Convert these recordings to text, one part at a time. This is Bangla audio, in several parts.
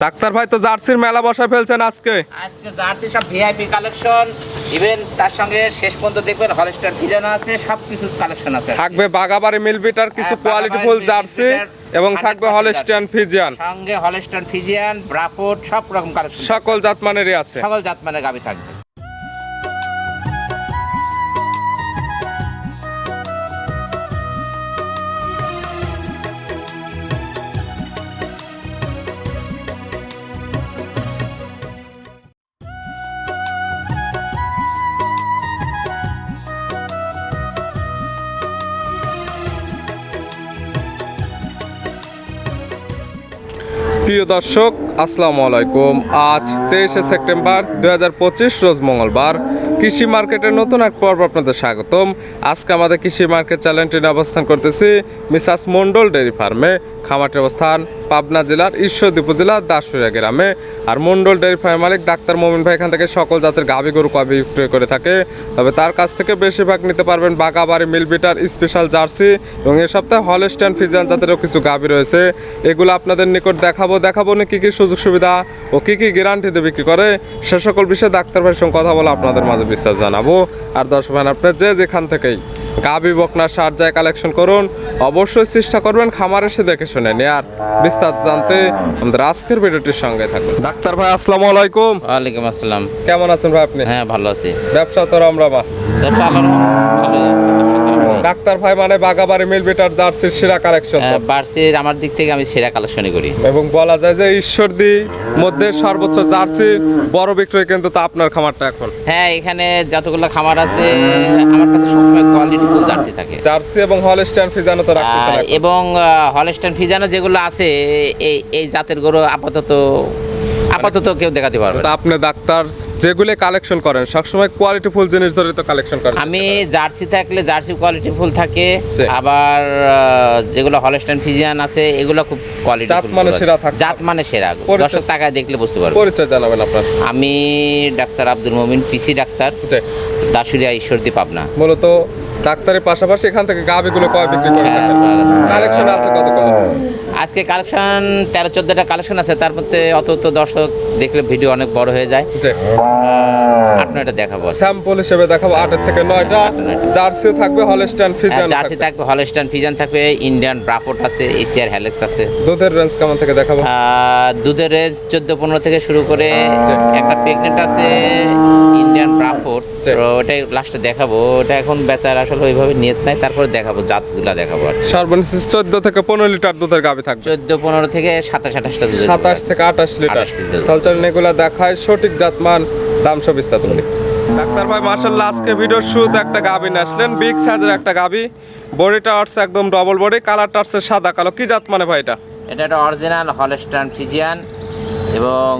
ডাক্তার ভাই তো জার্সির মেলা বসায় ফেলছেন আজকে। আজকে জার্সি সব ভিআইপি কালেকশন ইভেন তার সঙ্গে শেষ পর্যন্ত দেখবেন হলস্টার ভিজানো আছে সব কিছু কালেকশন আছে আজকে। থাকবে বাগাবাড়ি মিলবিটার কিছু হ্যাঁ, কোয়ালিটি ফুল জার্সি এবং থাকবে হলস্টার ফিজিয়ান। সঙ্গে হলস্টার ফিজিয়ান ব্রাফোর্ড সব রকম কালেকশন সকল জাতমানেরই আছে। সকল জাতমানের গাবি থাকবে। প্রিয় দর্শক, আসসালামু আলাইকুম। আজ তেইশে সেপ্টেম্বর দুই হাজার পঁচিশ, রোজ মঙ্গলবার। কৃষি মার্কেটের নতুন এক পর্ব আপনাদের স্বাগতম। আজকে আমাদের কৃষি মার্কেট চ্যানেলটি অবস্থান করতেছি মিসাস মন্ডল ডেয়ারি ফার্মে। খামারটির অবস্থান পাবনা জেলার ঈশ্বরদী উপজেলার দাসুরিয়া গ্রামে। আর মন্ডল ডেয়ারি ফার্ম মালিক ডাক্তার মোমিন ভাই এখান থেকে সকল জাতের গাভী গরু কবি বিক্রয় করে থাকে। তবে তার কাছ থেকে বেশিরভাগ নিতে পারবেন বাগাবাড়ি, মিলবিটার, স্পেশাল জার্সি এবং এ সপ্তাহে হলস্টাইন ফিজিয়ান জাতেরও কিছু গাভী রয়েছে। এগুলো আপনাদের নিকট দেখাবো দেখাবো না কী কী সুযোগ সুবিধা ও কী কী গ্যারান্টিতে বিক্রি করে। সে সকল বিষয়ে ডাক্তার ভাইয়ের সঙ্গে কথা বলে আপনাদের মাঝে বিশ্বাস জানাব। আর দর্শক ভাই আপনি যে যেখান থেকেই গাভী বকনা সার যায় কালেকশন করুন, অবশ্যই চেষ্টা করবেন খামার এসে দেখে শুনে নিয়ে আর বিস্তার জানতে আমাদের আজকের ভিডিওটির সঙ্গে থাকুন। ডাক্তার ভাই আসসালামু আলাইকুম। ওয়ালাইকুম আসসালাম। কেমন আছেন ভাই আপনি? হ্যাঁ ভালো আছি। ব্যবসা তো রামরামা। ব্যবসা আল্লাহর রহমতে ভালোই আছে, ব্যবসা খারাপ না। ডাক্তার ভাই মানে বাগাবাড়ি মিলবিটার জার্সির সেরা কালেকশন হ্যাঁ, বার্ষিক আমার দিক থেকে আমি সেরা কালেকশনই করি। এবং বলা যায় যে ঈশ্বরদী মধ্যে সর্বোচ্চ জার্সি বড় বিক্রয় কিন্তু তা আপনার খামারটা এখন। হ্যাঁ এখানে যতগুলো খামার আছে আমার কাছে সবসময় কোয়ালিটি ফুল জার্সি থাকে। জার্সি এবং হলস্টাইন ফিজানো তো রাখতেছেন। এবং হলস্টাইন ফিজানো যেগুলো আছে এই এই জাতের গরু আপাতত আপাতত কেউ দেখাতে পারবে তা আপনি ডাক্তার যেগুলো কালেকশন করেন সবসময় কোয়ালিটি ফুল জিনিস ধরে তো কালেকশন করেন। আমি জার্সি থাকলে জার্সি কোয়ালিটি ফুল থাকে আবার যেগুলো হলস্টাইন ফিজিয়ান আছে এগুলো খুব কোয়ালিটি জাত মানে সেরা থাকবে। জাত মানে সেরা। দর্শক টাকায় দেখলে বুঝতে পারবে। পরিচয় জানাবেন আপনার। আমি ডাক্তার আব্দুল মমিন পিসি ডাক্তার যে দাসুরিয়া ঈশ্বরদী পাবনা। মূলত ডাক্তারের পাশাপাশি এখান থেকে গাভিগুলো কয় বিক্রি করে কালেকশন আছে কতগুলো আজকে কালেকশন তেরো চোদ্দটা কালেকশন আছে তার মধ্যে অত তো দর্শক দেখলে ভিডিও অনেক বড় হয়ে যায়। আট নয়টা দেখাবো স্যাম্পল হিসেবে দেখাবো আটের থেকে নয়টা। জার্সিও থাকবে হলস্টাইন হ্যাঁ, ফিজিয়ান জার্সি থাকবে। হলস্টাইন ফিজান থাকবে ইন্ডিয়ান ব্রাফোর্ট আছে এশিয়ার হ্যালেক্স আছে। দুধের রেঞ্জ কেমন থেকে দেখাবো? দুধের চোদ্দ পনেরো থেকে শুরু করে একটা প্রেগনেন্ট আছে ইন্ডিয়ান। তো ওটাই লাস্টে দেখাবো। ওটা এখন বেচার আসলে ওইভাবে নিয়ত নাই তারপরে দেখাবো জাতগুলা দেখাবো আর সর্বনিম্ন চোদ্দ থেকে পনেরো লিটার দুধের গাভি থাকবে। চোদ্দ পনেরো থেকে সাতাশ আঠাশটা দুধ সাতাশ থেকে আঠাশ লিটার। 28 লিটার। তাহলে চলেন এগুলা দেখায় সঠিক জাতমান দাম সব বিস্তারিত ডাক্তার ভাই মার্শাল্লাহ আজকে ভিডিওর শুরুতে একটা গাভি আসলেন। বিগ সাইজের একটা গাভি। বডিটা হচ্ছে একদম ডবল বডি কালারটা হচ্ছে সাদা কালো। কি জাত মানে ভাই এটা? এটা একটা অরিজিনাল হলস্টান ফিজিয়ান এবং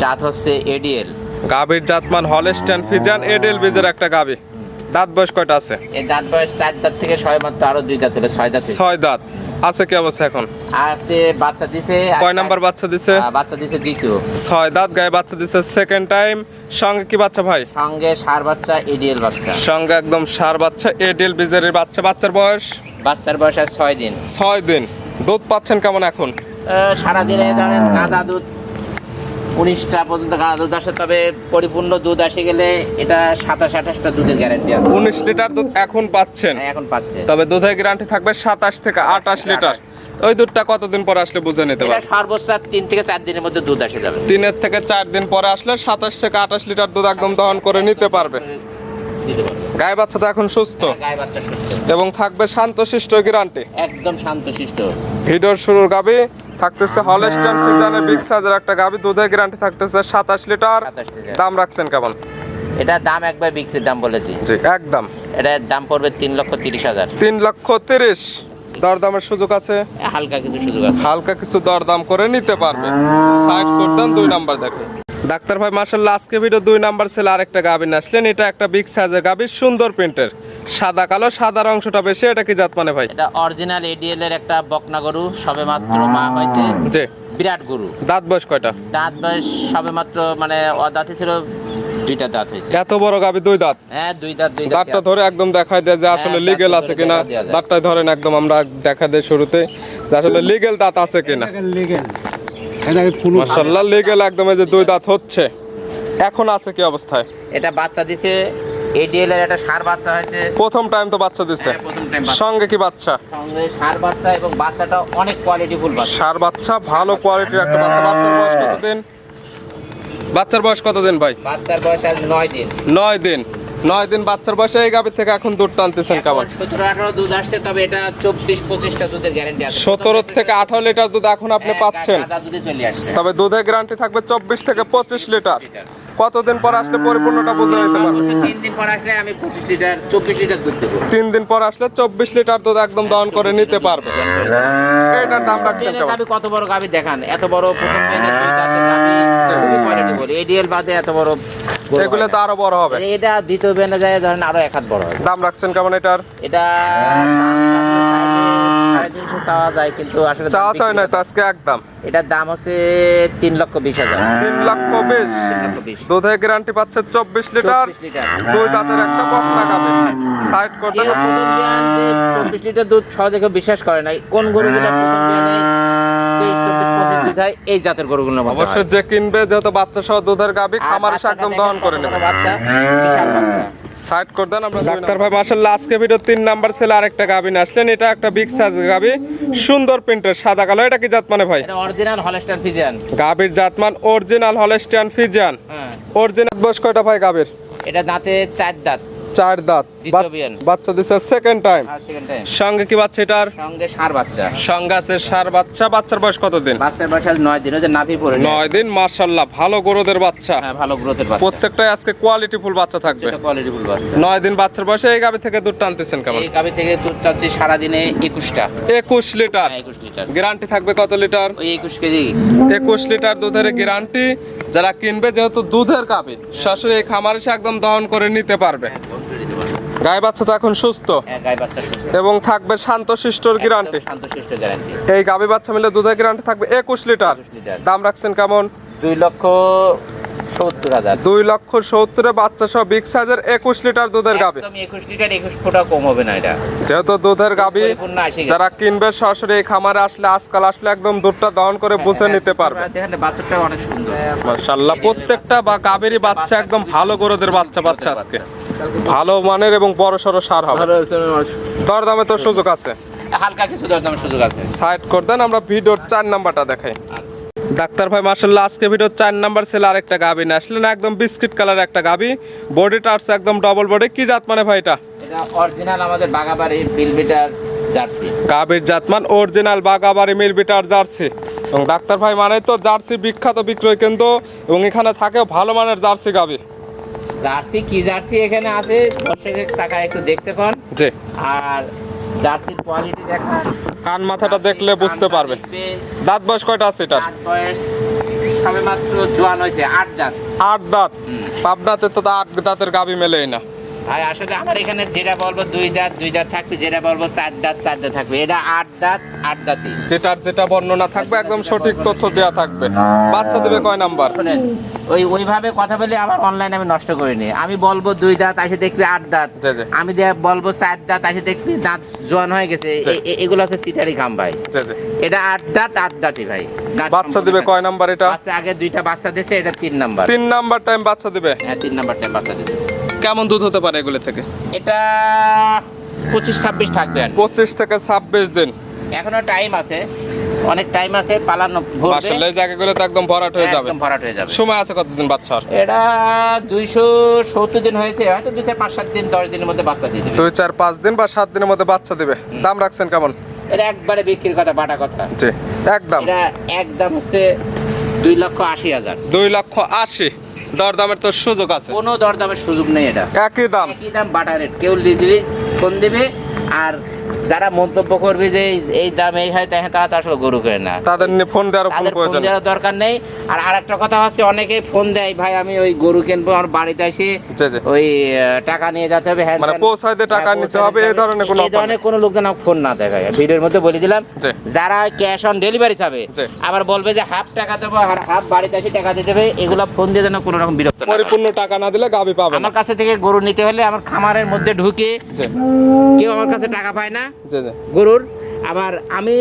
জাত হচ্ছে এডিএল গাভির জাতমান হলস্টাইন ফিজান এডেল বীজের একটা গাভি। দাঁত বয়স কয়টা আছে? এর দাঁত বয়স চার দাঁত থেকে ছয় মাত্র আরও দুই দাঁত হলে ছয় দাঁত। ছয় দাঁত। আছে কি অবস্থা এখন? আছে বাচ্চা দিছে। কয় নাম্বার বাচ্চা দিছে? বাচ্চা দিছে দ্বিতীয়। ছয় দাঁত গায়ে বাচ্চা দিছে সেকেন্ড টাইম সঙ্গে কি বাচ্চা ভাই? সঙ্গে সার বাচ্চা এডিএল বাচ্চা। সঙ্গে একদম সার বাচ্চা এডেল বীজের বাচ্চা। বাচ্চার বয়স? বাচ্চার বয়স আছে ছয় দিন। ছয় দিন। দুধ পাচ্ছেন কেমন এখন? সারাদিনে ধরেন গাঁদা দুধ উনিশটা পর্যন্ত গাঁদা দুধ আসে তবে পরিপূর্ণ দুধ আসে গেলে এটা সাতাশ আঠাশটা দুধের গ্যারান্টি আছে। উনিশ লিটার দুধ এখন পাচ্ছেন? হ্যাঁ, এখন পাচ্ছে। তবে দুধের গ্যারান্টি থাকবে সাতাশ থেকে আটাশ লিটার। ওই দুধটা কতদিন পরে আসলে বুঝে নিতে পারবে? সর্বোচ্চ তিন থেকে চার দিনের মধ্যে দুধ আসে যাবে। তিনের থেকে চার দিন পরে আসলে সাতাশ থেকে আঠাশ লিটার দুধ একদম দহন করে নিতে পারবে। গায়ে বাচ্চা তো এখন সুস্থ। হ্যাঁ, গায়ে বাচ্চা সুস্থ। এবং থাকবে শান্তশিষ্ট গ্যারান্টি একদম শান্তশিষ্ট। ভিডিওর শুরুর গাবি থাকতেছে হলস্টন ফিজানের বিগ সাইজের একটা গাবি দুধের গ্যারান্টি থাকতেছে সাতাশ লিটার। 27 লিটার। দাম রাখছেন কেমন? এটা দাম একবার বিক্রির দাম বলেছি। জি একদম। এটা দাম পড়বে তিন লক্ষ তিরিশ হাজার। তিন লক্ষ তিরিশ। দরদামের সুযোগ আছে? হালকা কিছু সুযোগ আছে। হালকা কিছু দরদাম করে নিতে পারবে। সাইড করতেন দুই নাম্বার দেখে। ডাক্তার ভাই মার্শাল্লাহ আজকে ভিডিও দুই নাম্বার ছিল আরেকটা গাভি নিয়ে আসলেন। এটা একটা বিগ সাইজের গাভি সুন্দর প্রিন্টের। সাদা কালো সাদার অংশটা বেশি এটা কি জাত মানে ভাই? এটা অরিজিনাল এডিএল এর একটা বকনা গরু সবে মাত্র মা হয়েছে। জি। বিরাট গরু। দাঁত বয়স কয়টা? দাঁত বয়স সবে মাত্র মানে অদাঁতে ছিল দুইটা দাঁত হয়েছে। এত বড় গাভি দুই দাঁত? হ্যাঁ দুই দাঁত দুই দাঁত। দাঁতটা ধরে একদম দেখা দেয় যে আসলে হ্যাঁ, লিগেল আছে কিনা। দাঁতটাই ধরেন একদম আমরা দেখা দেয় শুরুতে যে আসলে লিগেল দাঁত আছে কিনা। কোনো মাশাআল্লাহ লিগেল একদম এই যে দুই দাঁত হচ্ছে। এখন আছে কি অবস্থায়? এটা বাচ্চা দিছে এডিএল এর একটা সার বাচ্চা হয়েছে। প্রথম টাইম তো বাচ্চা দিছে। হ্যাঁ। সঙ্গে কি বাচ্চা? সঙ্গে সার বাচ্চা এবং বাচ্চাটা অনেক কোয়ালিটিফুল বাচ্চা। সার বাচ্চা ভালো কোয়ালিটির একটা বাচ্চা। বাচ্চার বয়স কতদিন? বাচ্চার বয়স কতদিন ভাই? বাচ্চার বয়স আজ নয় দিন। নয় দিন। নয় দিন বাচ্চার বয়সে এই গাভি থেকে এখন দুধ টানতেছেন কেমন? সতেরো আঠারো দুধ আসছে তবে এটা চব্বিশ পঁচিশটা দুধের গ্যারেন্টি আছে। সতেরো থেকে আঠারো লিটার দুধ এখন আপনি হ্যাঁ, পাচ্ছেন। তবে দুধের গ্যারান্টি থাকবে চব্বিশ থেকে পঁচিশ লিটার। কতদিন পর আসলে পরিপূর্ণটা বুঝে নিতে পারবে তিন দিন পর আসলে আমি পঁচিশ লিটার চব্বিশ লিটার দুধ দেবো। তিন দিন পর আসলে চব্বিশ লিটার দুধ একদম দহন করে নিতে পারবে এটার দাম রাখছেন কত বড় গাভী দেখান? এত বড় প্রথম দিনে দুই দাঁতের গাভী খুবই কোয়ালিটি বলে এডিএল বাদে এত বড় এগুলো তো আরও বড় হবে। এটা দ্বিতীয় বেনে যায় ধরেন আরও এক হাত বড় হবে। দাম রাখছেন কেমন এটার? এটা তিনশো চাওয়া যায় কিন্তু আসলে দাম চাওয়া নয় তো আজকে একদম এটার দাম হচ্ছে তিন লক্ষ বিশ হাজার। তিন লক্ষ বিশ। গ্যারান্টি পাচ্ছে চব্বিশ লিটার। দুই দাঁতের একটা বকনা গাবে সাইড করতে চব্বিশ লিটার দুধ সহজে কেউ বিশ্বাস করে নাই। কোন গরুগুলো প্রথম বিয়ানে তেইশ চব্বিশ দুধ হয় এই জাতের গরুগুলো অবশ্যই যে কিনবে যেহেতু বাচ্চা সহ দুধের গাবি খামার এসে একদম দহন করে নেবে। বাচ্চা বিশাল বাচ্চা। সাইড করে দেন আমরা ডাক্তার ভাই মার্শাল্লাহ আজকে ভিডিও তিন নাম্বার ছেলে আরেকটা গাবি নিয়ে আসলেন। এটা একটা বিগ সাইজ গাবি সুন্দর প্রিন্টের সাদা কালো। এটা কি জাত মানে ভাই? এটা অরিজিনাল হলস্টার ফিজিয়ান গাবির জাতমান অরিজিনাল হলেস্টিয়ান ফিজিয়ান হ্যাঁ। অরিজিনাল বয়স কয়টা ভাই গাবির? এটা দাঁতে চার দাঁত। চার দাঁত। বাচ্চা দিছে সেকেন্ড টাইম সঙ্গে কি বাচ্চা এটার? সঙ্গে সার বাচ্চা। সঙ্গে আছে সার বাচ্চা। বাচ্চার বয়স কতদিন? বাচ্চার বয়স আজ দিন। ওই যে নাভি পড়ে নেয়। নয় দিন মার্শাল্লাহ ভালো গরুদের বাচ্চা। হ্যাঁ ভালো গ্রোথের বাচ্চা। প্রত্যেকটাই আজকে কোয়ালিটি ফুল বাচ্চা থাকবে। এটা কোয়ালিটি ফুল বাচ্চা। নয় দিন বাচ্চার বয়সে এই গাবি থেকে দুধ টানতেছেন কেমন? এই গাভি থেকে দুধটা হচ্ছে সারাদিনে একুশটা। একুশ লিটার। হ্যাঁ একুশ লিটার। গ্যারান্টি থাকবে কত লিটার? ওই একুশ কেজি। একুশ লিটার দুধের গ্যারান্টি। যারা কিনবে যেহেতু দুধের গাবি শাশুড়ি এই খামার এসে একদম দহন করে নিতে পারবে। গায়ে বাচ্চা তো এখন সুস্থ। হ্যাঁ। এবং থাকবে শান্ত শিষ্টর গ্যারান্টি এই গাভী বাচ্চা মিলে দুধের গ্যারান্টি থাকবে একুশ লিটার। 21 লিটার। দাম রাখছেন কেমন? দুই লক্ষ সত্তর হাজার। দুই লক্ষ সত্তরে বাচ্চা সহ বিগ সাইজের একুশ লিটার দুধের গাবি একুশ লিটার একুশ ফোঁটা কম হবে না এটা। যেহেতু দুধের গাবি। যারা কিনবে সরাসরি এই খামারে আসলে আজকাল আসলে একদম দুধটা দহন করে বুঝে নিতে পারবে। দেখেন বাচ্চাটা অনেক সুন্দর। মাশাআল্লাহ প্রত্যেকটা বা গাবেরই বাচ্চা একদম ভালো গরুদের বাচ্চা বাচ্চা আজকে। ভালো মানের এবং বড় সড়ো সার হবে। দরদামে তো সুযোগ আছে। হালকা কিছু দরদাম সুযোগ আছে। সাইড করে দেন আমরা ভিডিওর চার নাম্বারটা দেখাই। ডাক্তার ভাই মার্শাল্লাহ আজকে ভিডিও চার নাম্বার ছেলে আরেকটা গাবি না আসলে না একদম বিস্কিট কালার একটা গাবি। বডি টার্স একদম ডবল বডি কি জাত মানে ভাই এটা? এটা অরিজিনাল আমাদের বাগাবাড়ির বিলবিটার জার্সি। গাবির জাতমান original Bagabari mill beater jersey. এবং ডাক্তার ভাই মানে তো জার্সি বিখ্যাত বিক্রয় কেন্দ্র এবং এখানে থাকে ভালো মানের জার্সি গাবি। জার্সি কি জার্সি এখানে আছে? দর্শকের টাকা একটু দেখতে পান। জি। আর জার্সির কোয়ালিটি কান মাথাটা দেখলে বুঝতে পারবে দাঁত বয়স কয়টা আছে এটার? আট বয়স সবে মাত্র জোয়ান হয়েছে আট দাঁত। আট দাঁত? পাবনাতে তো আট দাঁতের গাবি মেলেই না। আর আসলে আমার এখানে যেটা বলব দুই দাঁত দুই দাঁত থাকবে যেটা বলব চার দাঁত চার দাঁত থাকবে। এটা আট দাঁত আট দাঁতই যেটার যেটা বর্ণনা থাকবে একদম সঠিক তথ্য দেওয়া থাকবে। বাচ্চা দেবে কয় নাম্বার? শোনেন ওই ওইভাবে কথা বলে আবার অনলাইনে আমি নষ্ট করিনি আমি বলব দুই দাঁত আসে দেখবি আট দাঁত। আমি বলব চার দাঁত আসে দেখবি দাঁত জোয়ান হয়ে গেছে। এগুলো আছে সিটারি খাম ভাই। এটা আট দাঁত আট দাঁতই ভাই। বাচ্চা দিবে কয় নাম্বার এটা? আগে দুইটা বাচ্চা দিয়েছে এটা তিন নাম্বার। তিন নাম্বার টাইম বাচ্চা দিবে। হ্যাঁ তিন নাম্বার টাইম বাচ্চা দিবে কেমন দুধ হতে পারে এগুলো থেকে? এটা পঁচিশ ছাব্বিশ থাকবে আর পঁচিশ থেকে ছাব্বিশ দিন। এখনও টাইম আছে। অনেক টাইম আছে পালানো এই জায়গাগুলো তো একদম ভরাট হয়ে যাবে। একদম ভরাট হয়ে যাবে। সময় আছে কতদিন বাচ্চার? এটা দুইশো সত্তর দিন হয়েছে হয়তো দুই চার পাঁচ সাত দিন দশ দিনের মধ্যে বাচ্চা দিয়ে দেবে। দুই চার পাঁচ দিন বা সাত দিনের মধ্যে বাচ্চা দিবে। দাম রাখছেন কেমন? এটা একবারে বিক্রির কথা বাটা কথা। জি একদম। এটা একদম হচ্ছে দুই লক্ষ আশি হাজার। দুই লক্ষ আশি। দরদামের তো সুযোগ আছে। কোনো দরদামের সুযোগ নেই এটা। একই দাম। একই দাম বাটা রেট। কেউ লিজলি কোন দেবে আর যারা মন্তব্য করবে যে এই- দাম এই হয় তাই তারা তো আসলে গরু করে না। তাদের ফোন দেওয়ার কোনো প্রয়োজন দেওয়ার দরকার নেই। আর আরেকটা কথা হচ্ছে অনেকেই ফোন দেয় ভাই আমি ওই গরু কিনবো আমার বাড়িতে এসে জি। ওই টাকা নিয়ে যেতে হবে মানে ত্যান। টাকা হ্যাঁ, নিতে হবে, এই ধরনের কোনো এই ধরনের কোনো লোকজন আমাকে ফোন না দেখায়। ভিডিওর মধ্যে বলে দিলাম যারা ক্যাশ অন ডেলিভারি চাবে আবার বলবে যে হাফ টাকা দেবো আর হাফ বাড়িতে এসে টাকা দিতে হবে এগুলো ফোন দিয়ে যেন কোনো রকম বিরক্ত পরিপূর্ণ টাকা না দিলে গাবি পাবে আমার কাছে থেকে গরু নিতে হলে আমার খামারের মধ্যে ঢুকে কেউ আমার কাছে কাছে টাকা পায় না। গরুর আবার আমি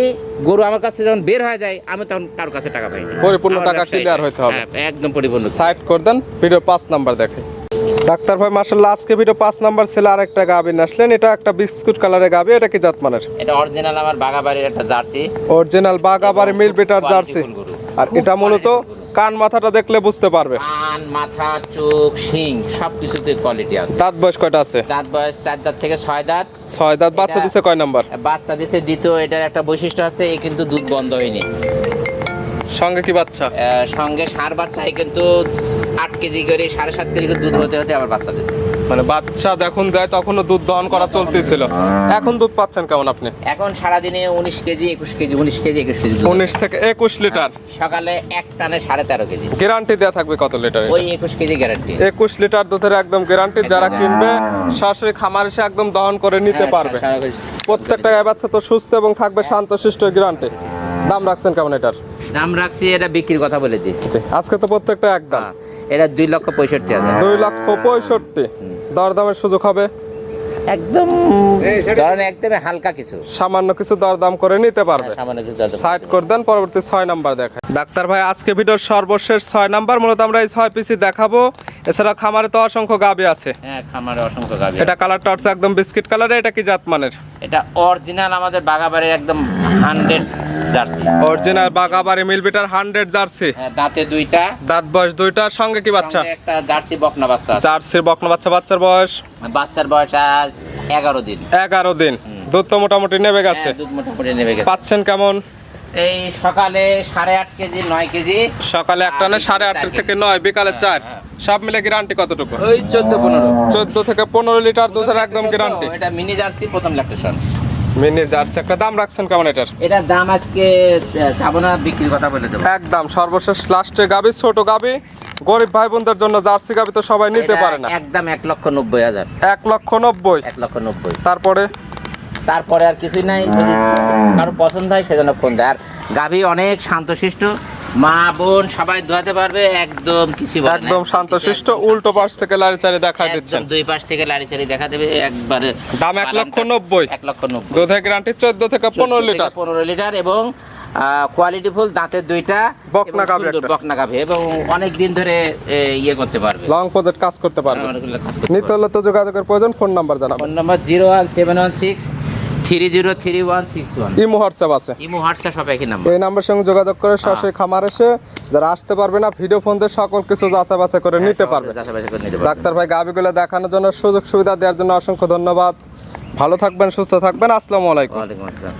গরু আমার কাছে যখন বের হয়ে যায় আমি তখন কারোর কাছে টাকা পাই। না। পরিপূর্ণ টাকা clear হইতে হবে। হ্যাঁ, একদম পরিপূর্ণ। সাইড করে দেন ভিডিও পাঁচ নাম্বার দেখে। ডাক্তার ভাই মার্শাল্লাহ আজকে ভিডিও পাঁচ নাম্বার ছিল আরেকটা গাবি আসলেন। এটা একটা বিস্কুট কালারের গাবি এটা কি জাতমানের? এটা অরিজিনাল আমার বাগাবাড়ির একটা jersey. Original Bagabari mill better jersey. আর এটা মূলত। কান মাথাটা দেখলে বুঝতে পারবে। কান মাথা চোখ শিং সবকিছুতে কোয়ালিটি আছে। দাঁত বয়স কয়টা আছে? দাঁত বয়স চার দাঁত থেকে ছয় দাঁত। ছয় দাঁত বাচ্চা দিছে কয় নাম্বার? বাচ্চা দিছে দ্বিতীয় এটার একটা বৈশিষ্ট্য আছে এ কিন্তু দুধ বন্ধ হয়নি। সঙ্গে কি বাচ্চা? সঙ্গে সার বাচ্চা কিন্তু আট কেজি করে সাড়ে সাত কেজি করে দুধ হতে হতে আবার বাচ্চা দিছে। মানে বাচ্চা যখন দেয় তখনও দুধ দহন করা চলতেছিল। এখন দুধ পাচ্ছেন কেমন আপনি? এখন সারাদিনে উনিশ কেজি একুশ কেজি উনিশ কেজি একুশ কেজি দুধ। উনিশ থেকে একুশ লিটার? সকালে এক টানে সাড়ে তেরো কেজি। গ্যারান্টি দেওয়া থাকবে কত লিটার? ওই একুশ কেজি গ্যারান্টি। একুশ লিটার দুধের একদম গ্যারান্টি যারা কিনবে সরাসরি খামার এসে একদম দহন করে হ্যাঁ, নিতে পারবে। প্রত্যেকটা বাচ্চা তো সুস্থ এবং থাকবে শান্তশিষ্ট গ্যারান্টি। দাম রাখছেন কেমন এটার? দাম রাখছি এটা বিক্রির কথা বলেছি। জি, আজকে তো প্রত্যেকটা একদম। হ্যাঁ, এটা দুই লক্ষ পঁয়ষট্টি হাজার। দুই লক্ষ পঁয়ষট্টি। দরদামের সুযোগ হবে। একদম ধরেন একদম হালকা কিছু। সামান্য কিছু দরদাম করে নিতে পারবে। হ্যাঁ, দাম। সাইড করে দেন পরবর্তী ছয় নাম্বার দেখায়। ডাক্তার ভাই আজকে ভিডিওর সর্বশেষ ছয় নাম্বার মূলত আমরা এই ছয় পিসি দেখাবো। এছাড়া খামারে তো অসংখ্য গাবি আছে। হ্যাঁ খামারে অসংখ্য গাভী এটা কালারটা হচ্ছে একদম বিস্কিট কালারে এটা কি জাতমানের? এটা অরিজিনাল আমাদের বাগাবাড়ির একদম হান্ড্রেড জার্সি। অরিজিনাল বাগাবাড়ি মিলবিটার হান্ড্রেড জার্সি। হ্যাঁ, দাঁতে দুইটা। দাঁত বয়স দুইটার সঙ্গে কি বাচ্চা? একটা জার্সি বকনা বাচ্চা আছে। জার্সির বকনা বাচ্চা বাচ্চার বয়স? বাচ্চার বয়স আজ এগারো দিন। এগারো দিন। দুধ তো মোটামুটি গেছে হ্যাঁ, দুধ মোটামুটি নেমে গেছে। পাচ্ছেন কেমন? এই সকালে সাড়ে আট কেজি নয় কেজি। সকালে একটা না সাড়ে আটটা থেকে নয় বিকালে চার। হ্যাঁ। সব মিলে গ্যারান্টি কতটুকু? ওই চোদ্দ পনেরো। চোদ্দ থেকে পনেরো লিটার দুধের একদম গ্যারান্টি এটা মিনি জার্সি প্রথম ল্যাকটেশন মিনি জার্সি একটা দাম রাখছেন কেমন এটার? এটার দাম আজকে যাব না বিক্রির কথা বলে দেবো। একদম সর্বশেষ লাস্টে গাবি ছোট গাবি। গরিব ভাই বোনদের জন্য জার্সি গাবি তো সবাই নিতে পারে না। একদম এক লক্ষ নব্বই হাজার। এক লক্ষ নব্বই। এক লক্ষ নব্বই। তারপরে? তারপরে আর কিছুই নাই কারও পছন্দ হয় সেজন্য ফোন দেয়। আর গাভী অনেক শান্তশিষ্ট মা বোন সবাই ধোয়াতে পারবে একদম কিছু। একদম শান্তশিষ্ট উল্টো পাশ থেকে লাড়ি চাড়ি দেখা একদম দুই পাশ থেকে লাড়ি চাড়ি দেখা দেবে একবারে দাম এক লক্ষ নব্বই। এক লক্ষ নব্বই। দুধের গ্যারান্টি চোদ্দ থেকে পনেরো লিটার। পনেরো লিটার এবং কোয়ালিটি ফুল দাঁতের দুইটা বকনা একটা। বকনা গাভী এবং অনেক দিন ধরে ইয়ে করতে পারবে। লং প্রজেক্ট কাজ করতে পারবে। নিতে হলে তো যোগাযোগের প্রয়োজন ফোন নাম্বার জানাবেন। Phone number zero one seven one six three zero three one six one. Imo WhatsApp আছে। ইমো হোয়াটসঅ্যাপ সব একই নাম্বার। এই নাম্বার সঙ্গে যোগাযোগ করে সরাসরি খামার এসে যারা আসতে পারবে না ভিডিও ফোন দিয়ে সকল কিছু যাচাই বাছাই করে নিতে পারবে। যাচাই করে ডাক্তার ভাই গাবিগুলো দেখানোর জন্য সুযোগ সুবিধা দেওয়ার জন্য অসংখ্য ধন্যবাদ। ভালো থাকবেন সুস্থ থাকবেন। আসসালামু আলাইকুম। ওয়ালাইকুম আসসালাম।